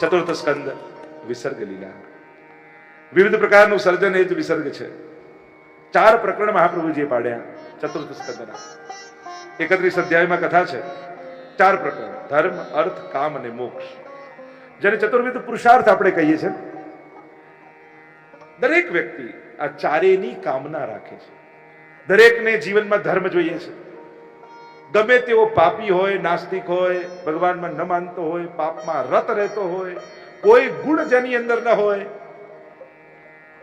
ચતુર્થ સ્કંદ વિસર્ગ લીલા. વિવિધ પ્રકારનું સર્જન એ જ વિસર્ગ છે. ચાર પ્રકરણ મહાપ્રભુજીએ પાડ્યા ચતુર્થ સ્કંદના. એકત્રીસ અધ્યાયમાં કથા છે. ચાર પ્રકરણ, ધર્મ, અર્થ, કામ અને મોક્ષ. જેને ચતુર્વિધ પુરુષાર્થ આપણે કહીએ છીએ. દરેક વ્યક્તિ આ ચારેયની કામના રાખે છે. દરેકને જીવનમાં ધર્મ જોઈએ છે. ગમે તેવો પાપી હોય, નાસ્તિક હોય, ભગવાનમાં ન માનતો હોય, પાપમાં રત રહેતો હોય, કોઈ ગુણ જેની અંદર ન હોય,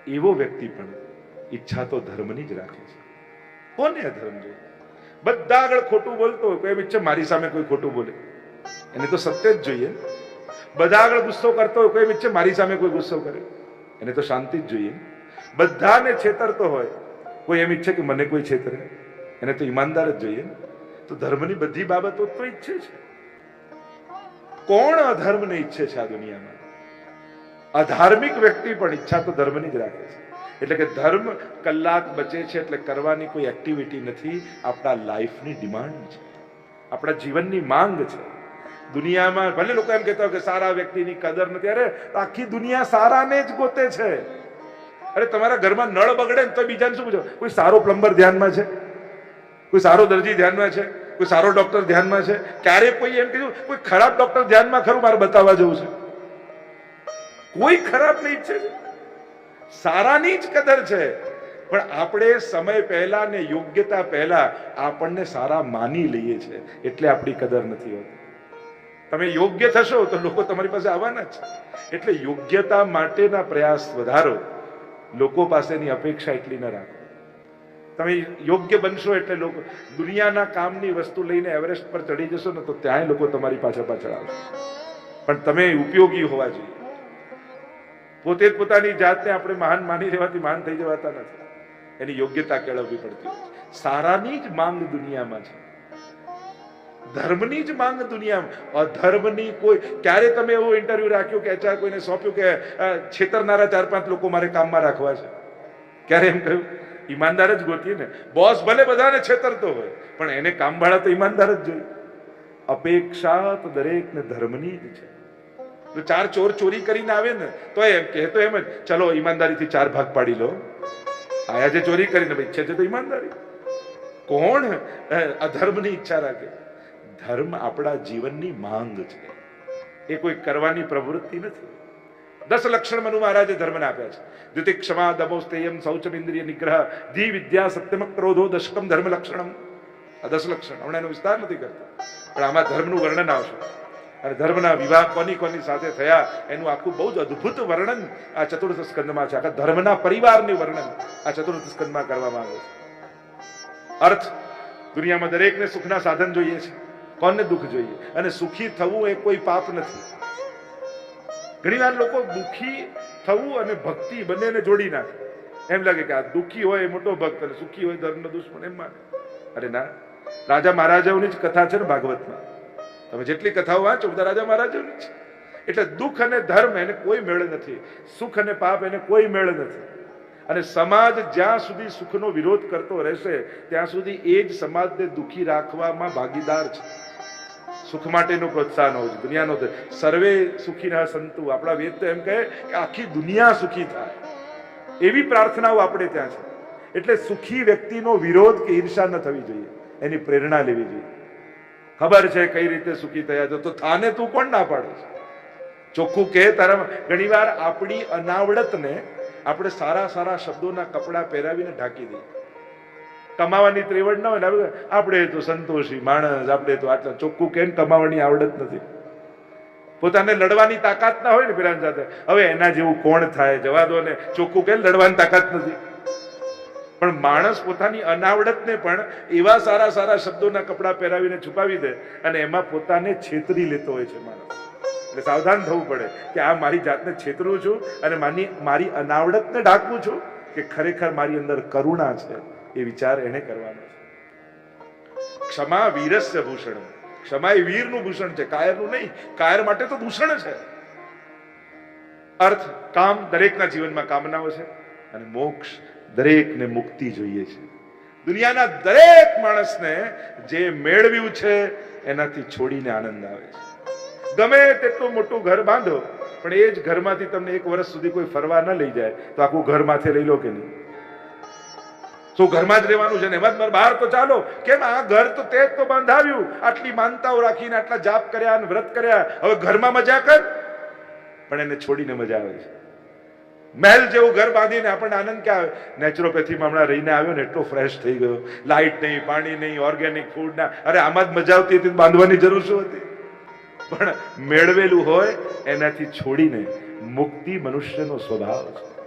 એવો વ્યક્તિ પણ ઈચ્છા તો ધર્મની જ રાખે છે. કોને ધર્મ જોઈએ? બધા આગળ ખોટું બોલતો હોય, કોઈ ઈચ્છે મારી સામે કોઈ ખોટું બોલે. એને તો સત્ય જ જોઈએ. બધા આગળ ગુસ્સો કરતો હોય, કોઈ ઈચ્છે મારી સામે કોઈ ગુસ્સો કરે. એને તો શાંતિ જ જોઈએ. બધાને છેતરતો હોય, કોઈ એમ ઈચ્છે કે મને કોઈ છેતરે. એને તો ઈમાનદાર જ જોઈએ. તો ધર્મની બધી બાબતો તો ઈચ્છે છે. કોણ અધર્મને ઈચ્છે છે આ દુનિયામાં? અધાર્મિક વ્યક્તિ પણ ઈચ્છા તો ધર્મની જ રાખે છે. એટલે કે ધર્મ કલાક બચે છે એટલે કરવાની કોઈ એક્ટિવિટી નથી. આપણા લાઈફની ડિમાન્ડ છે. આપણા જીવનની માંગ છે. દુનિયામાં ભલે લોકો એમ કહેતા હોય કે સારા વ્યક્તિની કદર નથી. અરે, આખી દુનિયા સારાને જ ગોતે છે. અરે, તમારા ઘરમાં નળ બગડે ને તો બીજાને શું પૂછો? કોઈ સારો પ્લમ્બર ધ્યાનમાં છે? કોઈ સારો દરજી ધ્યાનમાં છે? કોઈ સારો ડોક્ટર ધ્યાનમાં છે? ક્યારે કોઈ એમ કીધું, કોઈ ખરાબ ડોક્ટર ધ્યાનમાં ખરું, મારે બતાવવા જવું છે? કોઈ ખરાબ નહીં છે. સારાની જ કદર છે. પણ આપણે સમય પહેલા ને યોગ્યતા પહેલા આપણને સારા માની લઈએ છે. એટલે આપણી કદર નથી હોતી. તમે યોગ્ય થશો તો લોકો તમારી પાસે આવવાના જ છે. એટલે યોગ્યતા માટેના પ્રયાસ વધારો. લોકો પાસેની અપેક્ષા એટલી ન રાખો. તમે યોગ્ય બનશો એટલે લોકો દુનિયાના કામની વસ્તુ લઈને એવરેસ્ટ પર ચડી જશો ને તો ત્યાંય લોકો તમારી પાછળ પાછળ આવશે. પણ તમે ઉપયોગી હોવા જોઈએ. પોતે જ પોતાની જાતને આપણે મહાન માની રહેવાથી મહાન થઈ જવાતા નથી. એની યોગ્યતા કેળવવી પડતી સારાની જ માંગ દુનિયામાં છે. ધર્મની જ માંગ દુનિયામાં. અધર્મની કોઈ, ક્યારે તમે એવો ઇન્ટરવ્યુ રાખ્યો કે અચાર કોઈને સોંપ્યું કે છેતરનારા ચાર પાંચ લોકો મારે કામમાં રાખવા છે? ક્યારે એમ કહ્યું? ઈમાનદાર જ ગોતીએ ને. બોસ ભલે બધાને છેતરતો હોય, પણ એને કામવાળા તો ઈમાનદાર જ જોઈએ. અપેક્ષા તો દરેકને ધર્મની જ છે. તો ચાર ચોર ચોરી કરીને આવે ને, તો એમ કહેતો એમ જ, ચલો, ઈમાનદારીથી ચાર ભાગ પાડી લો. આયા જે ચોરી કરીને, ભાઈ છે તો ઈમાનદારી. કોણ અધર્મની ઈચ્છા રાખે? ધર્મ આપણા જીવનની માંગ છે. એ કોઈ કરવાની પ્રવૃત્તિ નથી. દસ લક્ષણ મનુ મહારાજે ધર્મને આપ્યા છે. દ્વિતિ ક્ષમા દમોસ્તેયમ શૌચમ ઇન્દ્રિય નિગ્રહ ધી વિદ્યા સત્યમ ક્રોધો દશકમ ધર્મ લક્ષણમ આ દસ લક્ષણ હમણાં એનો વિસ્તાર નથી કરતા. પણ આમાં ધર્મનું વર્ણન આવશે. અને ધર્મના વિવાહ કોની કોની સાથે થયા એનું આખું બહુ જ અદ્ભુત વર્ણન આ ચતુર્થ સ્કંદમાં છે. આખા ધર્મના પરિવારનું વર્ણન આ ચતુર્થ સ્કંદમાં કરવામાં આવે છે. અર્થ, દુનિયામાં દરેકને સુખના સાધન જોઈએ છે. કોને દુઃખ જોઈએ? અને સુખી થવું એ કોઈ પાપ નથી. ઘણીવાર લોકો દુઃખી થવું અને ભક્તિ બંનેને જોડી નાખે. એમ લાગે કે આ દુઃખી હોય એ મોટો ભક્ત અને સુખી હોય ધર્મનો દુશ્મન, એમ માને. અરે ના, રાજા મહારાજાઓની જ કથા છે ને ભાગવતમાં. તમે જેટલી કથાઓ વાંચો, બધા રાજા મહારાજાઓની છે. એટલે દુઃખ અને ધર્મ એને કોઈ મેળ નથી. સુખ અને પાપ એને કોઈ મેળ નથી. અને સમાજ જ્યાં સુધી સુખનો વિરોધ કરતો રહેશે, ત્યાં સુધી એ જ સમાજને દુઃખી રાખવામાં ભાગીદાર છે. સુખ માટેનું પ્રોત્સાહન હોવું જોઈએ. દુનિયાનો સર્વે સુખી ના સંતુ. આપણા વેદ તો એમ કહે કે આખી દુનિયા સુખી થાય. એવી પ્રાર્થનાઓ આપણે ત્યાં છે. એટલે સુખી વ્યક્તિનો વિરોધ કે ઈર્ષા ન થવી જોઈએ. એની પ્રેરણા લેવી જોઈએ. ખબર છે કઈ રીતે સુખી થયા છો? તો થાને તું કોણ ના પાડે છે? ચોખ્ખું કહે તારા ઘણીવાર આપણી અનાવડતને આપણે સારા સારા શબ્દોના કપડાં પહેરાવીને ઢાંકી દઈએ. કમાવાની ત્રેવડ ન હોય ને, આપણે તો સંતોષી માણસ, આપણે તો આટલા ચોખ્ખું કેમ કમાવાની આવડત નથી. પોતાને લડવાની તાકાત ના હોય ને પેલા સાથે. હવે એના જેવું કોણ થાય? જવા દો ને. ચોખ્ખું કેમ લડવાની તાકાત નથી? પણ માણસ પોતાની અનાવડતને પણ એવા સારા સારા શબ્દોના કપડાં પહેરાવીને છુપાવી દે અને એમાં પોતાને છેતરી લેતો હોય છે માણસ. એટલે સાવધાન થવું પડે કે આ મારી જાતને છેતરું છું અને મારી મારી અનાવડતને ઢાંકું છું કે ખરેખર મારી અંદર કરુણા છે. એ વિચાર એને કરવાનો છે. ક્ષમા વીરસ્ય ભૂષણ. ક્ષમા એ વીરનું ભૂષણ છે, કાયરનું નહીં, કાયર માટે તો ભૂષણ છે. અર્થ, કામ દરેકના જીવનમાં કામનાઓ છે અને મોક્ષ દરેકને મુક્તિ જોઈએ છે. દુનિયાના દરેક માણસને જે મેળવ્યું છે, એનાથી છોડીને આનંદ આવે છે. ગમે તેટલું મોટું ઘર બાંધો, પણ એ જ ઘરમાંથી તમને એક વર્ષ સુધી કોઈ ફરવા ન લઈ જાય, તો આખું ઘરમાંથી માથે લઈ લો કે નહીં? શું ઘરમાં જ રહેવાનું છે ને? એમાં બહાર તો ચાલો. કેમ? આ ઘર તો તે જ તો બંધાવ્યું. આટલી માનતાઓ રાખીને આટલા જાપ કર્યા અને વ્રત કર્યા. હવે ઘરમાં મજા કર. પણ એને છોડીને મજા આવે છે. મહેલ જેવું ઘર બાંધીને આપણને આનંદ ક્યાં આવે? નેચરોપેથીમાં હમણાં રહીને આવ્યો ને, એટલો ફ્રેશ થઈ ગયો. લાઇટ નહીં, પાણી નહીં ઓર્ગેનિક ફૂડ ના. અરે, આમાં જ મજા આવતી હતી બાંધવાની જરૂર શું હતી? પણ મેળવેલું હોય, એનાથી છોડીને મુક્તિ મનુષ્યનો સ્વભાવ છે.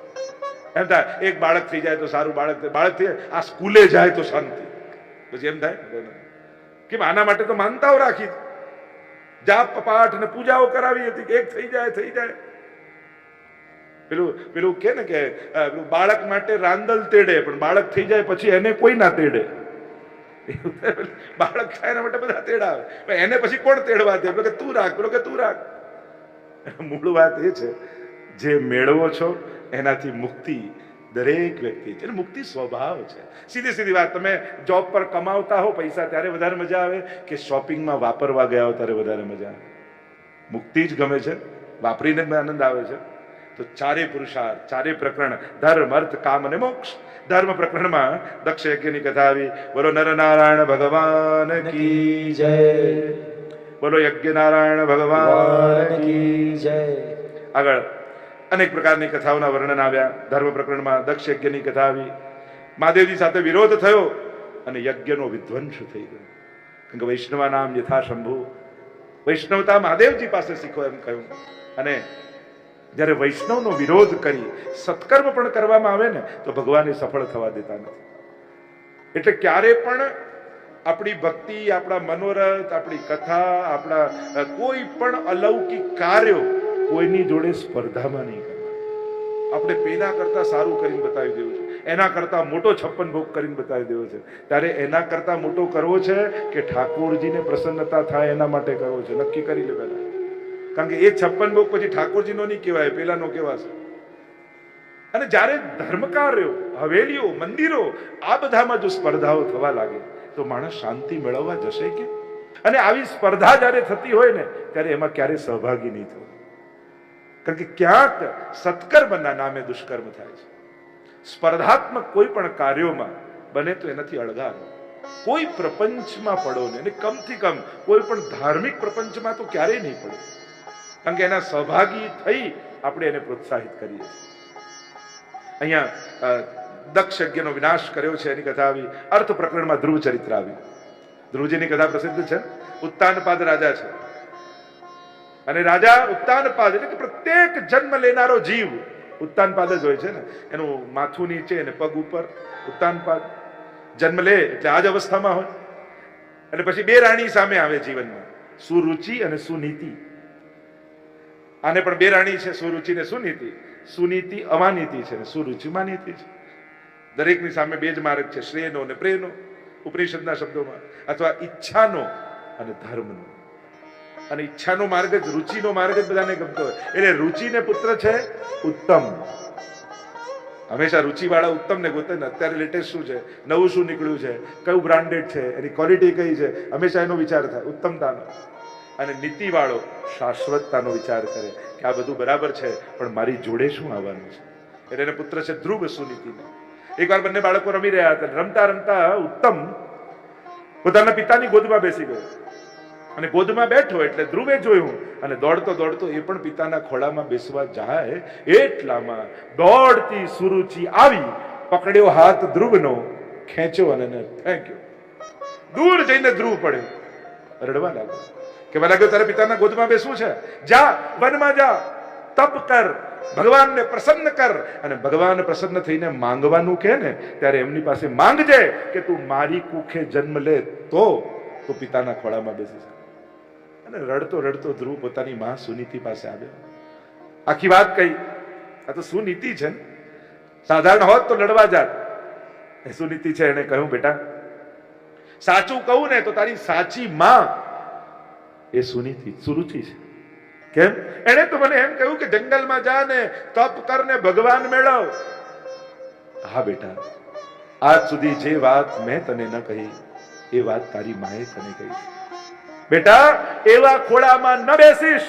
એમ થાય, એક બાળક થઈ જાય તો સારું બાળક બાળક થઈ જાય, આ સ્કૂલે જાય તો શાંતિ. પછી એમ થાય? કેમ આના માટે તો માનતાઓ રાખી જાપ, પાઠ ને પૂજાઓ કરાવી હતી કે એક થઈ જાય થઈ જાય. પેલું પેલું કે ને કે પેલું બાળક માટે રાંદલ તેડે, પણ બાળક થઈ જાય પછી એને કોઈ ના તેડે બાળક થાય એના માટે બધા તેડાવે. એને પછી કોણ તેડવા દે? કે તું રાખ, પેલો કે તું રાખ. મૂળ વાત એ છે, જે મેળવો છો એનાથી મુક્તિ દરેક વ્યક્તિ છે. મુક્તિ સ્વભાવ છે. સીધી સીધી વાત તમે જોબ પર કમાવતા હો પૈસા ત્યારે વધારે મજા આવે કે શોપિંગમાં વાપરવા ગયા હો ત્યારે વધારે મજા આવે? મુક્તિ જ ગમે છે. વાપરીને આનંદ આવે છે. તો ચારે પુરુષાર્થ ચારે પ્રકરણ ધર્મ અર્થ કામ અને મોક્ષ. ધર્મ પ્રકરણમાં દક્ષ યજ્ઞની કથા આવી. બોલો નરનારાયણ ભગવાન કી જય. બોલો યજ્ઞ નારાયણ ભગવાન કી જય. આગળ. અનેક પ્રકારની કથાઓના વર્ણન આવ્યા. ધર્મ પ્રકરણમાં દક્ષ યજ્ઞની કથા આવી. મહાદેવજી સાથે વિરોધ થયો અને યજ્ઞનો વિધ્વંસ થઈ ગયો. કારણ કે વૈષ્ણવા નામ યથા શંભુ વૈષ્ણવતા મહાદેવજી પાસે શીખો એમ કહ્યું. અને જ્યારે વૈષ્ણવનો વિરોધ કરી સત્કર્મ પણ કરવામાં આવે ને, તો ભગવાનને સફળ થવા દેતા નથી. એટલે ક્યારે પણ આપણી ભક્તિ, આપણા મનોરથ, આપણી કથા, આપણા કોઈ પણ અલૌકિક કાર્યો કોઈની જોડે સ્પર્ધામાં નહીં આપણે પેલા કરતા સારું કરીને બતાવી દેવું છે. એના કરતા મોટો છપ્પન ભોગ કરીને બતાવી દેવો છે. ત્યારે એના કરતા મોટો કરવો છે કે ઠાકોરજીને પ્રસન્નતા થાય એના માટે કરવો છે. નક્કી કરી લે પહેલા. કારણ કે એ છપ્પન ભોગ પછી ઠાકોરજીનો નહીં કહેવાય, પેલાનો કહેવાશે. અને જ્યારે ધર્મકાર્યો, હવેલીઓ, મંદિરો, આ બધામાં જો સ્પર્ધાઓ થવા લાગે, તો માણસ શાંતિ મેળવવા જશે કે? અને આવી સ્પર્ધા જ્યારે થતી હોય ને, ત્યારે એમાં ક્યારેય સહભાગી નહીં થવું. કારણ કે ક્યાંક સત્કર્મના નામે દુષ્કર્મ થાય છે. સ્પર્ધાત્મક કોઈ પણ કાર્યોમાં બને તો એનાથી અળગાવો કોઈ પ્રપંચમાં પડો ને અને કમથી કમ કોઈ પણ ધાર્મિક પ્રપંચમાં તો ક્યારેય નહીં પડો. કારણ કે એના સહભાગી થઈ આપણે એને પ્રોત્સાહિત કરીએ અહીંયા દક્ષ યજ્ઞનો વિનાશ કર્યો છે, એની કથા આવી. અર્થ પ્રકરણમાં ધ્રુવ ચરિત્ર આવ્યું. ધ્રુવજીની કથા પ્રસિદ્ધ છે ઉત્તાનપાદ રાજા છે. અને રાજા ઉત્તાનપાદ એટલે કે પ્રત્યેક જન્મ લેનારો જીવ ઉત્તાનપાદ જ હોય છે ને. એનું માથું નીચે અને પગ ઉપર ઉત્તાનપાદ. જન્મ લે એટલે આ જ અવસ્થામાં હોય. અને પછી બે રાણી સામે આવે જીવનમાં. સુરુચિ અને સુનીતિ. આને પણ બે રાણી છે, સુરુચિ ને સુનીતિ. સુનીતિ અમાનીતિ છે ને સુરુચિ માનીતિ છે. દરેકની સામે બે જ માર્ગ છે, શ્રેયનો અને પ્રેયનો. ઉપનિષદના શબ્દોમાં. અથવા ઈચ્છાનો અને ધર્મનો. અને ઈચ્છાનો માર્ગ જ, રુચિનો માર્ગ જ બધાને ગમતો હોય. એટલે રુચિને પુત્ર છે ઉત્તમ. હંમેશા રુચિવાળા ઉત્તમને ગોતે ને અત્યારે લેટેસ્ટ શું છે? નવું શું નીકળ્યું છે? કયું બ્રાન્ડેડ છે? એની ક્વોલિટી કઈ છે? હંમેશા એનો વિચાર થાય, ઉત્તમતાનો. અને નીતિવાળો શાશ્વતતાનો વિચાર કરે કે આ બધું બરાબર છે, પણ મારી જોડે શું આવવાનું છે? એટલે એને પુત્ર છે ધ્રુવ સુનીતિને. એકવાર બંને બાળકો રમી રહ્યા હતા, રમતા રમતા ઉત્તમ પોતાના પિતાની ગોદમાં બેસી ગયો. અને ગોદમાં બેઠો એટલે ધ્રુવે જોયું અને દોડતો દોડતો એ પણ પિતાના ખોળામાં બેસવા જાય એટલામાં દોડતી સુરુચિ આવી, પકડ્યો હાથ ધ્રુવનો, ખેંચ્યો અને ફેંક્યો દૂર જઈને ધ્રુવ પડ્યો. રડવા લાગ્યો. કેવા લાગ્યો, તારા પિતાના ગોદમાં બેસવું છે? જા, વનમાં જા. તપ કર. ભગવાનને પ્રસન્ન કર. અને ભગવાન પ્રસન્ન થઈને માંગવાનું કે ને, ત્યારે એમની પાસે માંગજે કે તું મારી કુખે જન્મ લે તો, તું પિતાના ખોળામાં બેસી શકે અને રડતો રડતો ધ્રુવ પોતાની મા સુનીતિ પાસે આવ્યો આખી વાત કહી. આ તો સુનીતિ છે ને. સાધારણ હોત તો લડવા જાત. એ સુનીતિ છે એને કહ્યું, બેટા, સાચું કહું ને તો તારી સાચી માં. એ સુનીતિ, સુરુચિ છે. કેમ? એણે તો મને એમ કહ્યું કે જંગલમાં જા ને, તપ કર ને, ભગવાન મેળવ. હા, બેટા. આજ સુધી જે વાત મેં તને ન કહી, એ વાત તારી માએ તને કહી. બેટા, એવા ખોળામાં ન બેસીશ.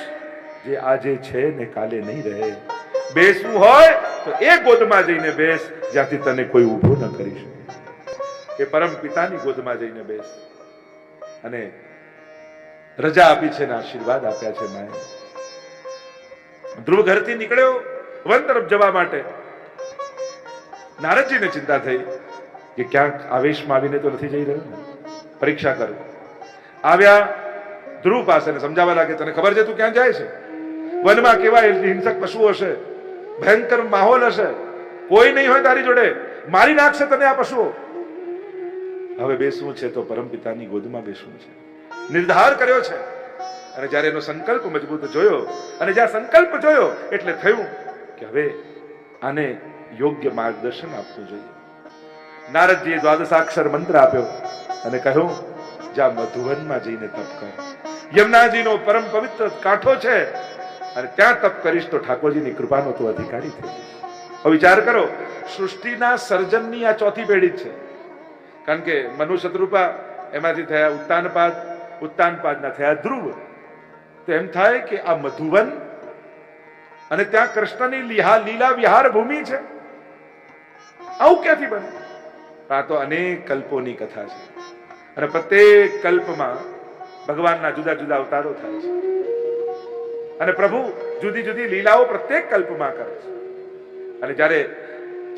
જે આજે છે ને કાલે નહીં રહે. બેસવું હોય તો એ ગોદમાં જઈને બેસ, જ્યાંથી તને કોઈ ઊભો ન કરી શકે. એ પરમ પિતાની ગોદમાં જઈને બેસ. અને રજા આપી છે ને આશીર્વાદ આપ્યા છે માએ. ધ્રુવ ઘરથી નીકળ્યો, વન તરફ જવા માટે. નારદજીને ચિંતા થઈ કે ક્યાંક આવેશમાં આવીને તો નથી જઈ રહ્યો પરીક્ષા કરું. આવ્યા ધ્રુવ પાસે સમજાવવા લાગે તને ખબર છે તું ક્યાં જાય છે? વનમાં કેવા હિંસક પશુઓ હશે? ભયંકર માહોલ હશે? કોઈ નહીં હોય તારી જોડે. મારી નાખશે તને આ પશુઓ. હવે બેસવું છે તો પરમપિતાની ગોદમાં બેસવું છે. નિર્ધાર કર્યો છે. અને જ્યારે એનો સંકલ્પ મજબૂત જોયો, અને જ્યાં સંકલ્પ જોયો, એટલે થયું કે હવે આને યોગ્ય માર્ગદર્શન આપવું જોઈએ. નારદજીએ દ્વાદશાક્ષર મંત્ર આપ્યો અને કહ્યું જ્યાં મધુવનમાં જઈને તપ કર. યમુનાજીનો પરમ પવિત્ર કાંઠો છે અને ત્યાં તપ કરીશ તો ઠાકોરજીની કૃપાનો તું અધિકારી થઈ. વિચાર કરો, સૃષ્ટિના સર્જનની આ ચોથી પેઢી છે. કારણ કે મનુ શત્રુપા એમાંથી થયા ઉત્તાનપાદ, ઉત્તાનપાદના થયા ધ્રુવ. તો એમ થાય કે આ મધુવન અને ત્યાં કૃષ્ણની લીહા, લીલા વિહાર ભૂમિ છે. આવું ક્યાંથી બને? આ તો અનેક કલ્પોની કથા છે. અને પ્રત્યેક કલ્પમાં ભગવાનના જુદા જુદા અવતારો થાય છે. અને પ્રભુ જુદી જુદી લીલાઓ પ્રત્યેક કલ્પમાં કરે છે. અને જ્યારે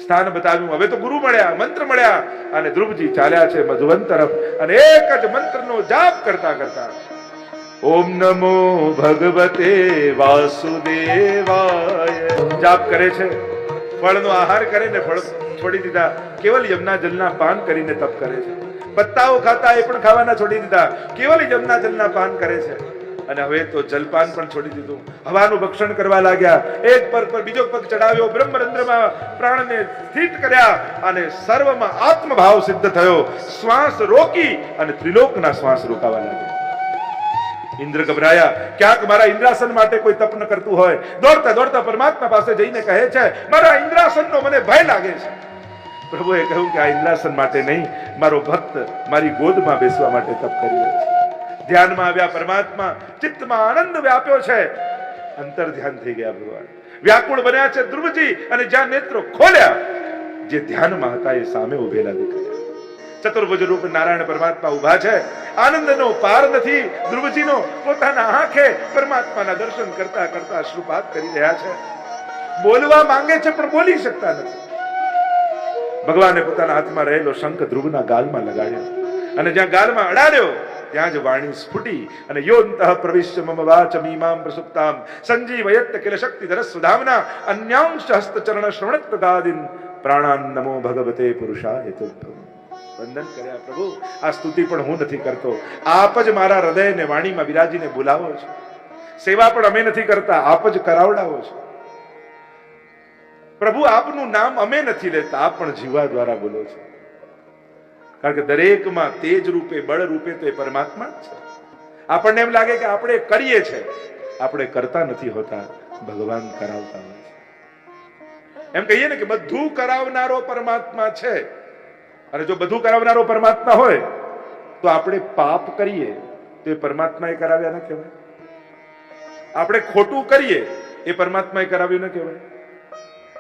સ્થાન બતાવ્યું, હવે તો ગુરુ મળ્યા, મંત્ર મળ્યા, અને ધ્રુવજી ચાલ્યા છે મધુવન તરફ અને એક જ મંત્રનો જાપ કરતા કરતા, ઓમ નમો ભગવતે વાસુદેવાય. જાપ કરે છે. ફળનો આહાર કરે ને ફળ છોડી દીધા. કેવલ યમના જલના પાન કરીને તપ કરે છે. પત્તાઓ ખાતા એ પણ ખાવાના છોડી દીધા. કેવલ જમના જલના પાન કરે છે? અને હવે તો જલપાન પણ છોડી દીધું. હવાનું ભક્ષણ કરવા લાગ્યા. એક પગ પર બીજો પગ ચડાવ્યો. બ્રહ્મરંધ્રમાં પ્રાણને સ્થિત કર્યા અને સર્વમાં આત્મભાવ સિદ્ધ થયો. શ્વાસ રોકી અને ત્રિલોકના શ્વાસ રોકાવા લાગ્યા. ઇન્દ્ર ગભરાયા. ક્યાંક મારા ઇન્દ્રાસન માટે કોઈ તપન કરતું હોય. દોડતા દોડતા પરમાત્મા પાસે જઈને કહે છે, મારા ઇન્દ્રાસનનો મને ભય લાગે છે. પ્રભુએ કહ્યું કે આ ઇન્દ્રાસન માટે નહીં, મારો ભક્ત મારી ગોદમાં બેસવા માટે તપ કરી રહ્યો છે. ધ્યાનમાં આવ્યા પરમાત્મા ચિત્તમાં આનંદ વ્યાપ્યો છે. અંતર ધ્યાન થઈ ગયા ભગવાન. વ્યાકુળ બન્યા છે ધ્રુવજી અને જ્યાં નેત્રો ખોલ્યા, જે ધ્યાનમાં હતા એ સામે ઉભેલા દેખાયા. ચતુર્ભુજ રૂપ નારાયણ પરમાત્મા ઊભા છે. આનંદનો પાર નથી. ધ્રુવજીનો પોતાના આંખે પરમાત્માના દર્શન કરતા કરતા શ્રુપાત કરી રહ્યા છે. બોલવા માંગે છે, પણ બોલી શકતા નથી. ભગવાને પોતાના હાથમાં રહેલો શંખ ધ્રુવના ગાલમાં લગાડ્યો. અને જ્યાં ગાલમાં અડાડ્યો, ત્યાં જ વાણી સ્ફુટી અને યોંતઃ પ્રવિશ્ય મમ વાચ મીમામ પ્રસુપ્તામ. સંજીવયત કિલ શક્તિ ધર સુધામના અન્યાંશ હસ્તચરણ શ્રવણત પ્રદાદિન પ્રાણાન નમો ભગવતે પુરુષાય તુભ્યમ વંદન કર્યા પ્રભુ, આ સ્તુતિ પણ હું નથી કરતો. આપ જ મારા હૃદયને વાણીમાં વિરાજીને બોલાવો છો. સેવા પણ અમે નથી કરતા, આપ જ કરાવડાવો છો. પ્રભુ, આપનું નામ અમે નથી લેતા. આપ પણ જીવા દ્વારા બોલો છો. કારણ કે દરેકમાં તેજ રૂપે, બળ રૂપે તો એ પરમાત્મા જ છે. આપણને એમ લાગે કે આપણે કરીએ છે. આપણે કરતા નથી હોતા. ભગવાન કરાવતા હોય છે એમ કહીએ ને કે બધું કરાવનારો પરમાત્મા છે. અને જો બધું કરાવનારો પરમાત્મા હોય, તો આપણે પાપ કરીએ. તો એ પરમાત્માએ કરાવ્યા ન કહેવાય. આપણે ખોટું કરીએ, એ પરમાત્માએ કરાવ્યું ન કહેવાય.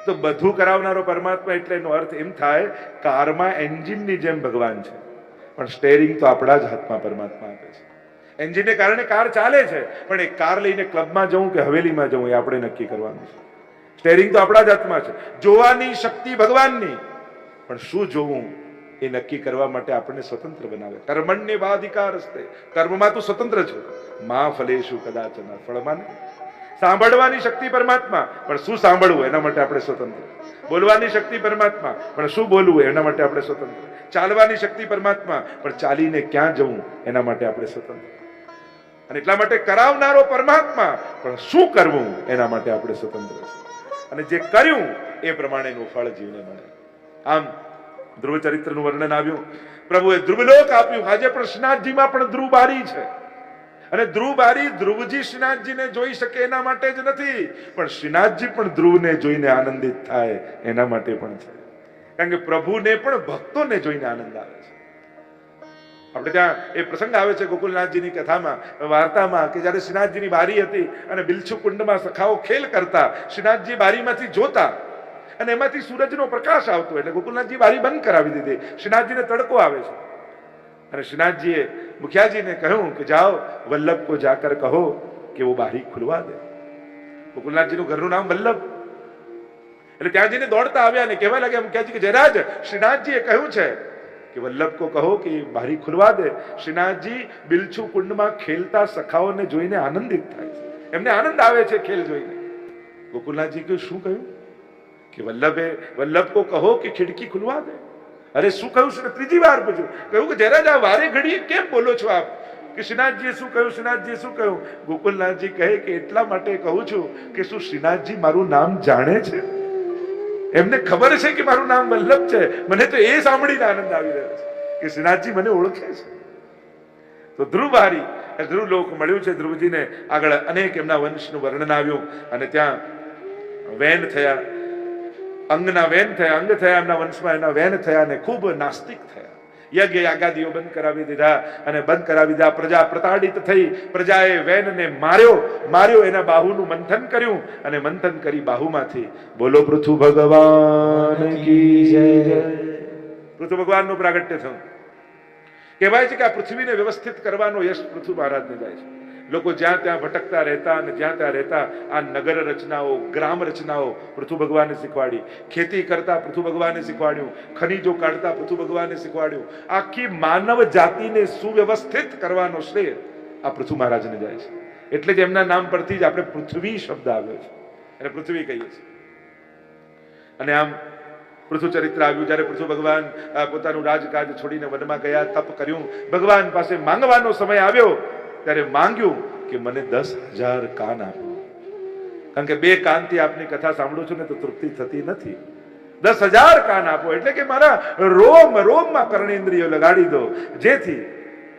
તો બધું કરાવનારો પરમાત્મા એટલે એનો અર્થ એમ થાય, કારમાં એન્જિનની જેમ ભગવાન છે. પણ સ્ટેરિંગ તો આપણા જ હાથમાં પરમાત્મા આપે છે. એન્જિનને કારણે કાર ચાલે છે, પણ એ કાર લઈને ક્લબમાં જવું કે હવેલીમાં જવું એ આપણે નક્કી કરવાનું છે. સ્ટેરિંગ તો આપણા જ હાથમાં છે. જોવાની શક્તિ ભગવાનની. પણ શું જોવું એ નક્કી કરવા માટે આપણને સ્વતંત્ર બનાવે. કર્મણ્ય વાધિકાર કર્મમાં તું સ્વતંત્ર છે. મા ફલેશું કદાચ ફળમાં નહીં સાંભળવાની શક્તિ પરમાત્મા. પણ શું સાંભળવું? એના માટે આપણે સ્વતંત્ર. બોલવાની શક્તિ પરમાત્મા. પણ શું બોલવું? એના માટે આપણે સ્વતંત્ર. ચાલવાની શક્તિ પરમાત્મા. પણ ચાલીને ક્યાં જવું? એના માટે આપણે સ્વતંત્ર. અને એટલા માટે કરાવનારો પરમાત્મા. પણ શું કરવું? એના માટે આપણે સ્વતંત્ર અને જે કર્યું, એ પ્રમાણેનું ફળ જીવને મળે. આમ ધ્રુવ ચરિત્રનું વર્ણન આવ્યું. પ્રભુએ ધ્રુવલોક આપ્યું. આજે પણ સ્નાથજીમાં પણ ધ્રુવ બારી છે. અને ધ્રુવ બારી ધ્રુવજી શ્રીનાથજીને જોઈ શકે એના માટે જ નથી. પણ શ્રીનાથજી પણ ધ્રુવને જોઈને આનંદિત થાય, એના માટે પણ છે. કારણ કે પ્રભુને પણ ભક્તોને જોઈને આનંદ આવે છે. આપણે ત્યાં એ પ્રસંગ આવે છે ગોકુલનાથજીની કથામાં, વાર્તામાં, કે જ્યારે શ્રીનાથજીની બારી હતી અને બિલછુ કુંડમાં સખાઓ ખેલ કરતા, શ્રીનાથજી બારીમાંથી જોતા અને એમાંથી સૂરજનો પ્રકાશ આવતો. એટલે ગોકુલનાથજી બારી બંધ કરાવી દીધી. શ્રીનાથજીને તડકો આવે છે. અને શ્રીનાથજીએ મુખિયાજીને કહ્યું કે જાઓ, વલ્લભ કો જાકર કહો કે વો બારી ખુલવા દે. ગોકુલનાથજીનું ઘરનું નામ વલ્લભ. એટલે ત્યાં જઈને દોડતા આવ્યા ને કહેવા લાગ્યા મુખિયાજી કે જયરાજ, શ્રીનાથજીએ કહ્યું છે કે વલ્લભ કો કહો કે બારી ખુલવા દે. શ્રીનાથજી બિલછુ કુંડમાં ખેલતા સખાઓને જોઈને આનંદિત થાય છે. એમને આનંદ આવે છે ખેલ જોઈને. ગોકુલનાથજી કે શું કહ્યું? કે વલ્લભે, વલ્લભ કો કહો કે ખિડકી ખુલવા દે. અરે શું કહ્યું છે? ત્રીજી વાર પૂછ્યું. કહ્યું કે જયરાજ, આ વારે ઘડીએ કેમ બોલો છો આપ? કે શ્રીનાથજીએ શું કહ્યું? શ્રીનાથજીએ શું કહ્યું? ગોકુલનાથજી કહે કે એટલા માટે કહું છું કે શું શ્રીનાથજી મારું નામ જાણે છે? એમને ખબર છે કે મારું નામ વલ્લભ છે? મને તો એ સાંભળીને આનંદ આવી રહ્યો છે કે શ્રીનાથજી મને ઓળખે છે. તો ધ્રુવહારી ધ્રુવ લોક મળ્યું છે ધ્રુવજીને આગળ અનેક એમના વંશનું વર્ણન આવ્યું અને ત્યાં વેન થયા. અંગના વેન થયા અંગ થયા એમના વંશમાં એના વેન થયા અને ખૂબ નાસ્તિક થયા. યજ્ઞ યાગાદીઓ બંધ કરાવી દીધા અને બંધ કરાવી દીધા. પ્રજા પ્રતાડિત થઈ પ્રજાએ વેનને માર્યો માર્યો એના બાહુનું મંથન કર્યું અને મંથન કરી બાહુમાંથી બોલો પૃથુ ભગવાન કી જય. પૃથુ ભગવાનનું પ્રાગટ્ય થયું. કહેવાય છે કે આ પૃથ્વીને વ્યવસ્થિત કરવાનો યશ પૃથુ મહારાજને જાય છે. લોકો જ્યાં ત્યાં ભટકતા રહેતા અને જ્યાં ત્યાં રહેતા આ નગર રચનાઓ, ગ્રામ રચનાઓ પૃથુ ભગવાને શીખવાડી. ખેતી કરતા પૃથુ ભગવાને શીખવાડ્યું. ખનીજો કાઢતા પૃથુ ભગવાને શીખવાડ્યું. આખી માનવ જાતિને સુવ્યવસ્થિત કરવાનો શ્રેય આ પૃથુ મહારાજને જાય છે. એટલે જ એમના નામ પરથી જ આપણે પૃથ્વી શબ્દ આવ્યો છે. એને પૃથ્વી કહીએ છીએ. અને આમ પૃથુ ચરિત્ર આવ્યું જ્યારે પૃથુ ભગવાન પોતાનું રાજકાજ છોડીને વનમાં ગયા, તપ કર્યું. ભગવાન પાસે માંગવાનો સમય આવ્યો. ત્યારે માંગ્યું કે મને દસ હજાર કાન આપો. કારણ કે બે કાનથી આપની કથા સાંભળું છું ને તો તૃપ્તિ થતી નથી. દસ હજાર કાન આપો એટલે કે મારા રોમ, રોમમાં કર્ણેન્દ્રિયો લગાડી દો, જેથી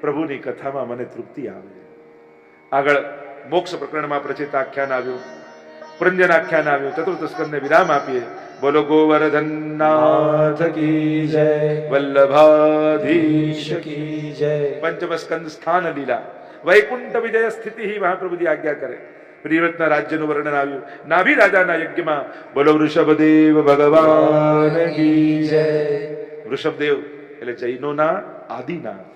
પ્રભુની કથામાં મને તૃપ્તિ આવે. આગળ મોક્ષ પ્રકરણમાં પ્રચિત આખ્યાન આવ્યું. પ્રંજન આખ્યાન આવ્યું. ચતુર્થ સ્કંદને વિરામ આપીએ. બોલો ગોવર્ધન નાથ કી જય. વલ્લભાધીશ કી જય. પંચમ સ્કંદ સ્થાન લીલા વૈકુંઠ વિજય સ્થિતિ મહાપ્રભુજી આજ્ઞા કરે પ્રિયવ્રતના રાજ્યનું વર્ણન આવ્યું નાભી રાજાના યજ્ઞમાં બોલો વૃષભદેવ ભગવાન વૃષભદેવ એટલે જૈનોના આદિનાથ।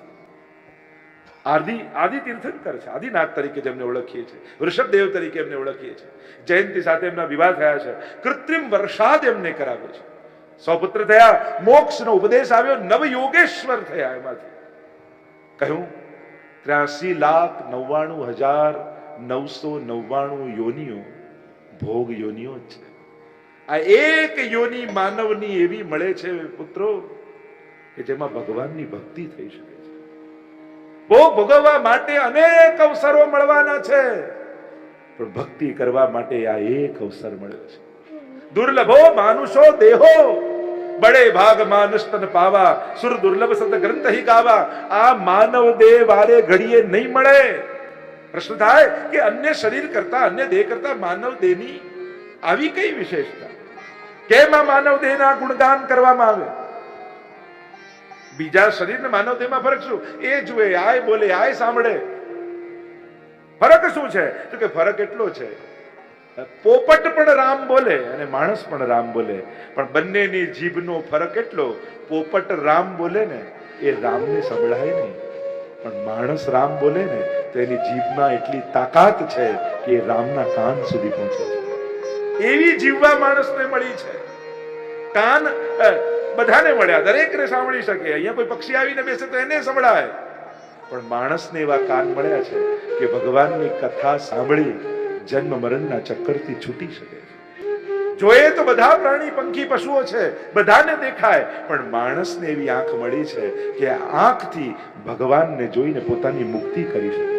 આદિ આદિ તીર્થંકર છે, આદિનાથ તરીકે જેમને ઓળખીએ છીએ। વૃષભદેવ તરીકે એમને ઓળખીએ છીએ। જયંતિ સાથે એમના વિવાહ થયા છે। કૃત્રિમ વરસાદ એમને કરાવ્યો છે। સૌપુત્ર થયા, મોક્ષનો ઉપદેશ આવ્યો નવ યોગેશ્વર થયા એમાંથી। કહ્યું ત્ર્યાસી લાખ નવ્વાણું હજાર નવસો નવ્વાણું યોનિઓ ભોગ યોનિઓ છે. આ એક યોની માનવની એવી મળે છે પુત્રો કે જેમાં ભગવાનની ભક્તિ થઈ શકે છે. ભોગ ભોગવવા માટે અનેક અવસરો મળવાના છે, પણ ભક્તિ કરવા માટે આ એક અવસર મળ્યો છે. દુર્લભો માનુષો દેહો બડે ભાગ માનુષ તન પાવા સુર દુર્લભ સત ગ્રંથ હી ગાવા આ માનવ દેહ વારે ઘડીએ નહીં મળે પ્રશ્ન થાય કે અન્ય શરીર કરતા અન્ય દેહ કરતા માનવ દેહની આવી કઈ વિશેષતા કેમ આ માનવ દેહના ગુણગાન કરવામાં આવે બીજા શરીરને માનવ દેહમાં ફરક શું એ જુએ આય બોલે આય સાંભળે ફરક શું છે તો કે ફરક એટલો છે પોપટ પણ રામ બોલે અને માણસ પણ રામ બોલે. પણ બંનેની જીભનો ફરક એટલો, પોપટ રામ બોલે ને, એ રામને સંભળાય નહીં. પણ માણસ રામ બોલે ને, તો એની જીભમાં એટલી તાકાત છે કે એ રામના કાન સુધી પહોંચે એવી જીવવા માણસને મળી છે. કાન બધાને મળ્યા. દરેકને સાંભળી શકે. અહીંયા કોઈ પક્ષી આવીને બેસે તો એને સંભળાય. પણ માણસને એવા કાન મળ્યા છે કે ભગવાનની કથા સાંભળી જન્મ મરણના ચક્કરથી છૂટી શકે જોઈએ તો બધા પ્રાણી, પંખી, પશુઓ છે, બધાને દેખાય, પણ માણસને એવી આંખ મળી છે કે આંખથી ભગવાનને જોઈને પોતાની મુક્તિ કરી શકે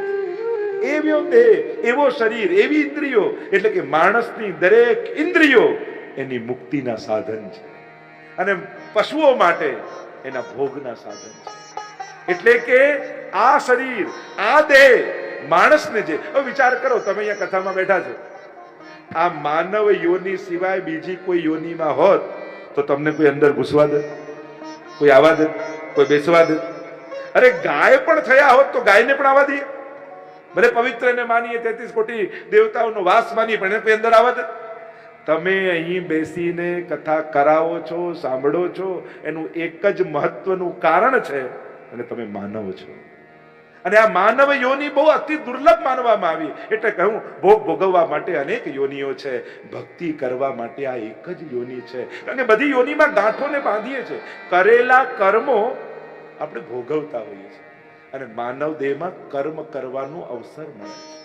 એવો દેહ, એવો શરીર, એવી ઇન્દ્રિયો, એટલે કે માણસની દરેક ઇન્દ્રિયો એની મુક્તિના સાધન છે. અને પશુઓ માટે એના ભોગના સાધન છે. એટલે કે આ શરીર, આ દેહ માણસને જે હવે વિચાર કરો, તમે અહીંયા કથામાં બેઠા છો. આ માનવ યોની સિવાય બીજી કોઈ યોનીમાં હોત, તો તમને કોઈ અંદર ઘૂસવા દે? કોઈ આવવા દે? કોઈ બેસવા દે? અરે ગાય પણ થયા હોત તો ગાયને પણ આવવા દઈએ. ભલે પવિત્ર ને માનીએ તેત્રીસ કોટી દેવતાઓનો વાસ માનીએ, પણ એને કોઈ અંદર આવવા દે? તમે અહીં બેસીને કથા કરાવો છો, સાંભળો છો, એનું એક જ મહત્વનું કારણ છે, અને તમે માનવ છો. અને આ માનવ યોની બહુ અતિ દુર્લભ માનવામાં આવી. એટલે કહું ભોગ ભોગવવા માટે અનેક યોનિઓ છે. ભક્તિ કરવા માટે આ એક જ યોની છે. કારણ કે બધી યોનીમાં ગાંઠોને બાંધીએ છે. કરેલા કર્મો આપણે ભોગવતા હોઈએ છીએ. અને માનવ દેહમાં કર્મ કરવાનો અવસર મળે છે.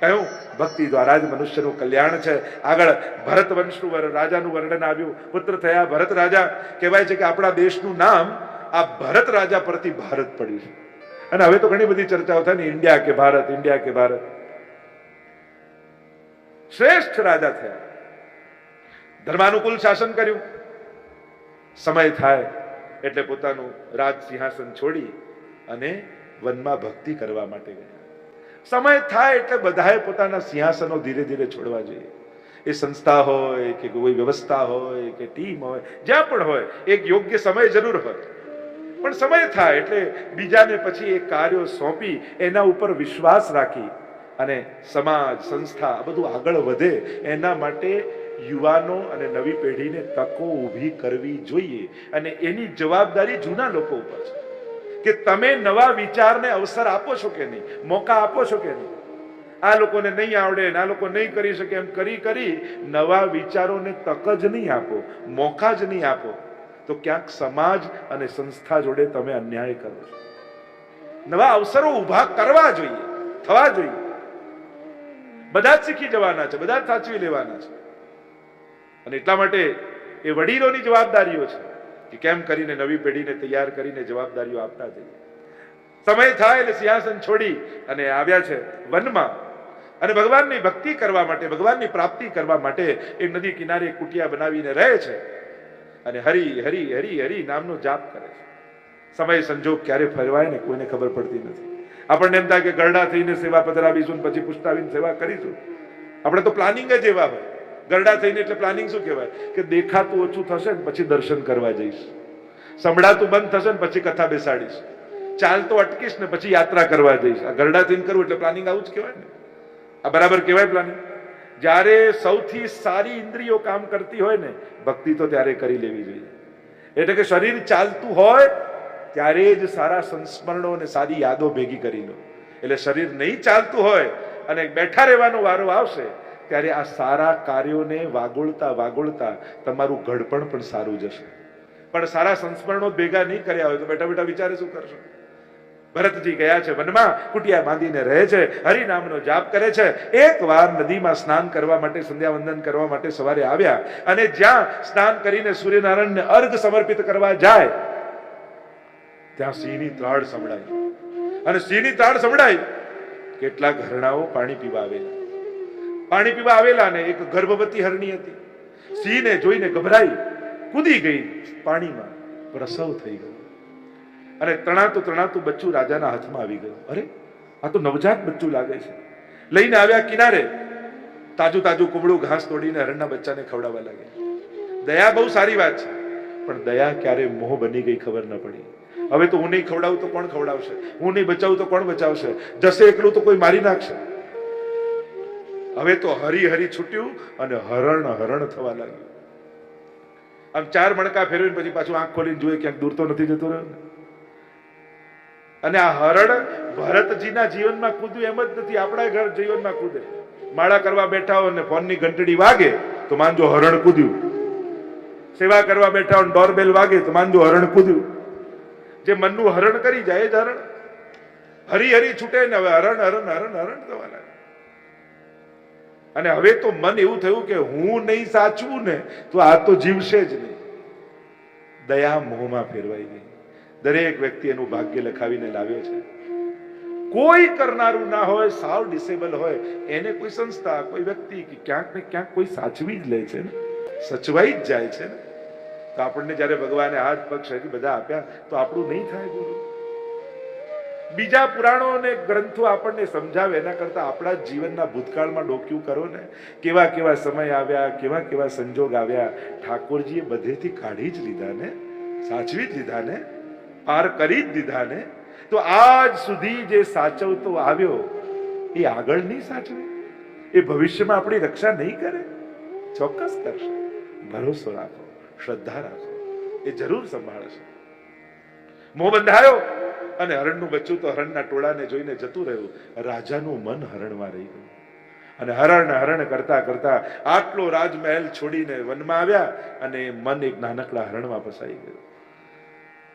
કહ્યું ભક્તિ દ્વારા જ મનુષ્યનું કલ્યાણ છે. આગળ ભરત વંશનું રાજાનું વર્ણન આવ્યું. પુત્ર થયા ભરત રાજા. કહેવાય છે કે આપણા દેશનું નામ આ ભરત રાજા પરથી ભારત પડ્યું છે. અને હવે તો ઘણી બધી ચર્ચાઓ થાય ને ઇન્ડિયા કે ભારત, ઇન્ડિયા કે ભારત. શ્રેષ્ઠ રાજા થયા. ધર્માનુકૂળ શાસન કર્યું. સમય થાય એટલે પોતાનું રાજ સિંહાસન છોડી અને વનમાં ભક્તિ કરવા માટે ગયા. સમય થાય એટલે બધાએ પોતાના સિંહાસનો ધીરે ધીરે છોડવા જોઈએ. એ સંસ્થા હોય કે કોઈ વ્યવસ્થા હોય કે ટીમ હોય, જ્યાં પણ હોય, એક યોગ્ય સમય જરૂર હોય. પણ સમય થાય એટલે બીજાને પછી એ કાર્યો સોંપી, એના ઉપર વિશ્વાસ રાખી અને સમાજ, સંસ્થા, આ બધું આગળ વધે, એના માટે યુવાનો અને નવી પેઢીને તકો ઊભી કરવી જોઈએ. અને એની જવાબદારી જૂના લોકો ઉપર છે. કે તમે નવા વિચારને અવસર આપો છો કે નહીં? મોકા આપો છો કે નહીં? આ લોકોને નહીં આવડે આ લોકો નહીં કરી શકે એમ કરી કરી નવા વિચારોને તક જ નહીં આપો, મોકા જ નહીં આપો. તો ક્યાંક સમાજ અને સંસ્થા જોડે તમે અન્યાય કરો છો. નવા અવસરો ઊભા કરવા જોઈએ, થવા જોઈએ. બધા જ શીખી જવાના છે, બધા જ સાચવી લેવાના છે. અને એટલા માટે એ વડીલોની જવાબદારીઓ છે કે કેમ કરીને નવી પેઢીને તૈયાર કરીને જવાબદારીઓ આપતા જઈએ. સમય થાય એટલે સિંહાસન છોડી અને આવ્યા છે વનમાં. અને ભગવાનની ભક્તિ કરવા માટે, ભગવાનની પ્રાપ્તિ કરવા માટે એ નદી કિનારે કુટિયા બનાવીને રહે છે. અને હરી હરી હરી હરી નામનો જાપ કરે છે. સમય સંજોગ ક્યારે ફરવાય ને કોઈને ખબર પડતી નથી. આપણને એમ થાય કે ગરડા થઈને સેવા પધરાવીશું પછી પુષ્ટાવીને સેવા કરીશું. આપણે તો પ્લાનિંગ જ એવા હોય. ગરડા થઈને એટલે પ્લાનિંગ શું કહેવાય? કે દેખાતું ઓછું થશે ને પછી દર્શન કરવા જઈશ. સંભળાતું બંધ થશે ને પછી કથા બેસાડીશ. ચાલતો અટકીશ ને પછી યાત્રા કરવા જઈશ. આ ગરડા થઈને કરવું એટલે પ્લાનિંગ આવું જ કહેવાય ને. આ બરાબર કહેવાય પ્લાનિંગ? જ્યારે સૌથી સારી ઇન્દ્રિયો કામ કરતી હોય ને, ભક્તિ તો ત્યારે કરી લેવી જોઈએ. એટલે કે શરીર ચાલતું હોય, ત્યારે જ સારા સંસ્મરણો અને સારી યાદો ભેગી કરી લો. એટલે શરીર નહીં ચાલતું હોય અને બેઠા રહેવાનો વારો આવશે, ત્યારે આ સારા કાર્યોને વાગોળતા વાગોળતા તમારું ઘડપણ પણ સારું જશે. પણ સારા સંસ્મરણો ભેગા નહીં કર્યા હોય તો બેઠા બેઠા વિચારે શું કરશો? ભરતજી ગયા છે વનમાં, કુટિયા બાંધીને રહે છે, હરિનામનો જાપ કરે છે. એક વાર નદીમાં સ્નાન કરવા માટે સંધ્યા વંદન કરવા માટે સવારે આવ્યા અને જ્યાં સ્નાન કરીને સૂર્યનારાયણને અર્ઘ સમર્પિત કરવા જાય, ત્યાં સિંહની ત્રાળ સંભળાય અને સિંહની ત્રાળ સંભળાય કેટલાક હરણાઓ પાણી પીવા આવેલા. પાણી પીવા આવેલા ને એક ગર્ભવતી હરણી હતી. સિંહને જોઈને ગભરાઈ, કૂદી ગઈ પાણીમાં, પ્રસવ થઈ ગયો. અને તણાતું તણાતું બચ્ચું રાજાના હાથમાં આવી ગયું. અરે, આ તો નવજાત બચ્ચું લાગે છે. લઈને આવ્યા કિનારે, તાજું તાજું કુમળું ઘાસ તોડીને હરણના બચ્ચાને ખવડાવવા લાગ્યા. દયા બહુ સારી વાત છે, પણ દયા ક્યારે મોહ બની ગઈ ખબર ન પડી. હવે તો હું નહીં ખવડાવું તો કોણ ખવડાવશે? હું નહીં બચાવું તો કોણ બચાવશે? જશે એકલું તો કોઈ મારી નાખશે. હવે તો હરી હરી છૂટ્યું અને હરણ હરણ થવા લાગ્યું. આમ ચાર મણકા ફેરવીને પછી પાછું આંખ ખોલીને જોઈએ ક્યાંક દૂર તો નથી જતો રહ્યો અને આ હરણ ભરતજીના જીવનમાં કૂદ્યું એમ જ નથી, આપણા ઘર જીવનમાં કૂદે. માળા કરવા બેઠા હોય ને ફોનની ઘંટડી વાગે, તો માનજો હરણ કૂદ્યું. સેવા કરવા બેઠા હોય ડોરબેલ વાગે, તો માનજો હરણ કૂદ્યું. જે મનનું હરણ કરી જાય જ હરણ. હરી હરી છૂટે ને હવે હરણ હરણ હરણ હરણ થવા અને હવે તો મન એવું થયું કે હું નહીં સાચવું ને, તો આ તો જીવશે જ નહીં. દયા મોહમાં ફેરવાઈ ગઈ. દરેક વ્યક્તિ એનું ભાગ્ય લખાવીને લાવ્યો છે. કોઈ કરનારું ના હોય, સાવ ડિસેબલ હોય, એને કોઈ સંસ્થા, કોઈ વ્યક્તિ કે ક્યાંક ને ક્યાંક કોઈ સાચવી જ લે છે ને. સચવાઈ જ જાય છે ને. તો આપણને જ્યારે ભગવાને હાથ, પગ, શરીર બધા આપ્યા, તો આપણું નહીં થાય ગુરુ. બીજા પુરાણો અને ગ્રંથો આપણને સમજાવે, એના કરતા આપણા જીવનના ભૂતકાળમાં ડોક્યું કરો ને. કેવા કેવા સમય આવ્યા, કેવા કેવા સંજોગ આવ્યા, ઠાકોરજીએ બધેથી કાઢી જ લીધા ને, સાચવી જ લીધા ને. પાર કરી જ દીધા ને તો આજ સુધી જે સાચવતો આવ્યો, એ આગળ નહીં સાચવે? એ ભવિષ્યમાં આપણી રક્ષા નહીં કરે? ચોક્કસ કરશે. ભરોસો રાખો, શ્રદ્ધા રાખો, એ જરૂર સંભાળશે. મોહ બંધાયો અને હરણનું બચ્ચું તો હરણના ટોળાને જોઈને જતું રહ્યું. રાજાનું મન હરણમાં રહી ગયું. અને હરણ હરણ કરતા કરતા આટલો રાજમહેલ છોડીને વનમાં આવ્યા અને મન એક નાનકડા હરણમાં ફસાઈ ગયું.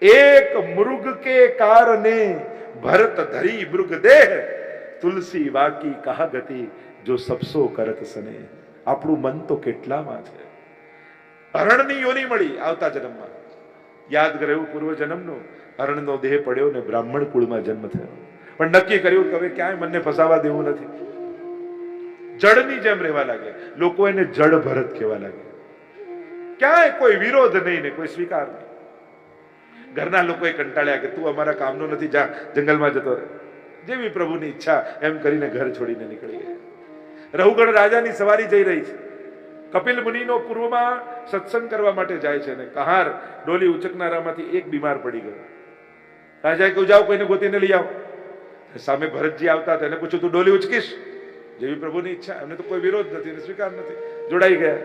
એક મૃગ કે કારણે ભરત ધરી મૃગ દેહ. તુલસી વાકી કહા ગતિ જો સબસો કરત સને. આપણું મન તો કેટલામાં છે? હરણની યોની મળી આવતા જન્મમાં. યાદ કરે એવું પૂર્વ જન્મનું. હરણનો દેહ પડ્યો ને બ્રાહ્મણ કુળમાં જન્મ થયો. પણ નક્કી કર્યું કે હવે ક્યાંય મનને ફસાવા દેવું નથી. જડની જેમ રહેવા લાગે લોકો એને જડ ભરત કહેવા લાગે ક્યાંય કોઈ વિરોધ નહીં ને કોઈ સ્વીકાર નહીં. ઘરના લોકોએ કંટાળ્યા કે તું અમારા કામનો નથી, જા, જંગલમાં જતો રહે. જેવી પ્રભુની ઈચ્છા એમ કરીને ઘર છોડીને નીકળી ગયા. રહુગણ રાજાની સવારી જઈ રહી છે. કપિલ મુનિનો પૂર્વમાં સત્સંગ કરવા માટે જાય છે ને કહાર ડોલી ઉચકનારામાંથી એક બીમાર પડી ગયો. રાજાએ કહ્યું, જાઓ કોઈને ગોતીને લઈ આવો. સામે ભરતજી આવતા તેને પૂછ્યું, તું ડોલી ઉચકીશ? જેવી પ્રભુની ઈચ્છા. એમને તો કોઈ વિરોધ નથી અને સ્વીકાર નથી. જોડાઈ ગયા.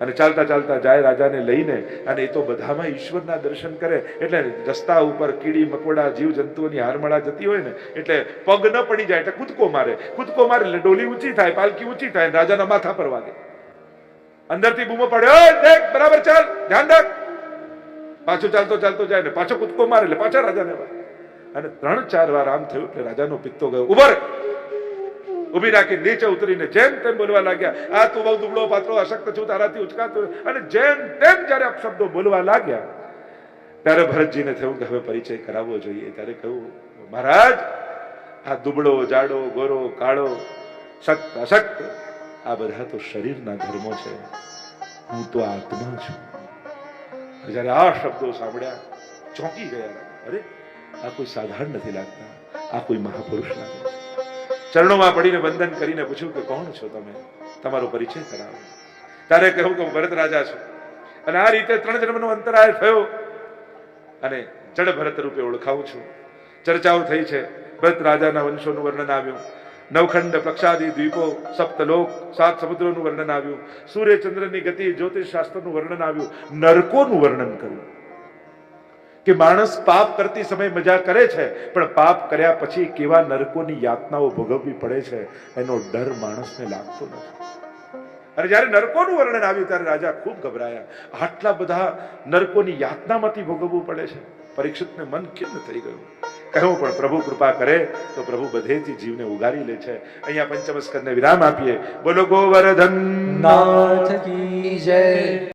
અને ચાલતા ચાલતા જાય રાજાને લઈને અને એ તો બધામાં ઈશ્વરના દર્શન કરે. એટલે રસ્તા ઉપર કીડી મકોડા જીવ જંતુઓની હારમળા જતી હોય ને એટલે પગ ન પડી જાય એટલે કૂદકો મારે. કૂદકો મારે એટલે ડોલી ઊંચી થાય પાલકી ઊંચી થાય રાજાના માથા પર વાગે. અંદરથી બૂમો પડ્યો "ઓય, દેખ બરાબર ચાલ ધ્યાન રાખ. પાછો ચાલતો ચાલતો જાય ને પાછો કૂદકો મારે એટલે પાછા રાજાને વાગે. અને ત્રણ ચાર વાર આમ થયું એટલે રાજાનો પિત્તો ગયો. ઉભર ઊભી રાખી નીચે ઉતરીને જેમ તેમ બોલવા લાગ્યા. આ તું બહુ દુબળો પાત્રો, અશક્ત છું, તારાથી ઉચકાતું. અને જેમ તેમ જ્યારે અપશબ્દો બોલવા લાગ્યા, ત્યારે ભરતજીને થયું કે હવે પરિચય કરાવવો જોઈએ. ત્યારે કહ્યું, મહારાજ, આ દુબળો, જાડો, ગોરો, કાળો, શક્ત, અશક્ત, આ બધા તો શરીરના ધર્મો છે. હું તો આત્મા છું. જ્યારે આ શબ્દો સાંભળ્યા, ચોંકી ગયા. અરે, આ કોઈ સાધારણ નથી લાગતા. આ કોઈ મહાપુરુષ લાગે ચરણોમાં પડીને વંદન કરીને પૂછ્યું કે કોણ છો તમે? તમારો પરિચય કરાવો. ત્યારે કહ્યું કે હું ભરત રાજા છું. અને આ રીતે ત્રણ જન્મનો અંતરાય થયો અને જડ ભરત રૂપે ઓળખાવું છું. ચર્ચાઓ થઈ છે. ભરત રાજાના વંશોનું વર્ણન આવ્યું. નવખંડ, પ્રક્ષાદી, દ્વીપો, સપ્તલોક, સાત સમુદ્રોનું વર્ણન આવ્યું. સૂર્ય ચંદ્રની ગતિ જ્યોતિષ શાસ્ત્રનું વર્ણન આવ્યું. નરકોનું વર્ણન કર્યું. કે માણસ પાપ કરતી સમય મજા કરે છે, પણ પાપ કર્યા પછી કેવા નરકોની યાતનાઓ ભોગવવી પડે છે, એનો ડર માણસને લાગતો નથી. અને જ્યારે નરકોનું વર્ણન આવ્યું ત્યારે રાજા ખૂબ ગભરાયા. આટલા બધા નરકોની યાતનામાંથી ભોગવવું પડે છે. પરીક્ષિતને મન ખિન્ન થઈ ગયું. કહ્યું, પણ પ્રભુ કૃપા કરે, તો પ્રભુ બધેથી જીવને ઉગારી લે છે. અહીંયા પંચમસ્કરને વિરામ આપીએ. બોલો, ગોવર્ધન નાથ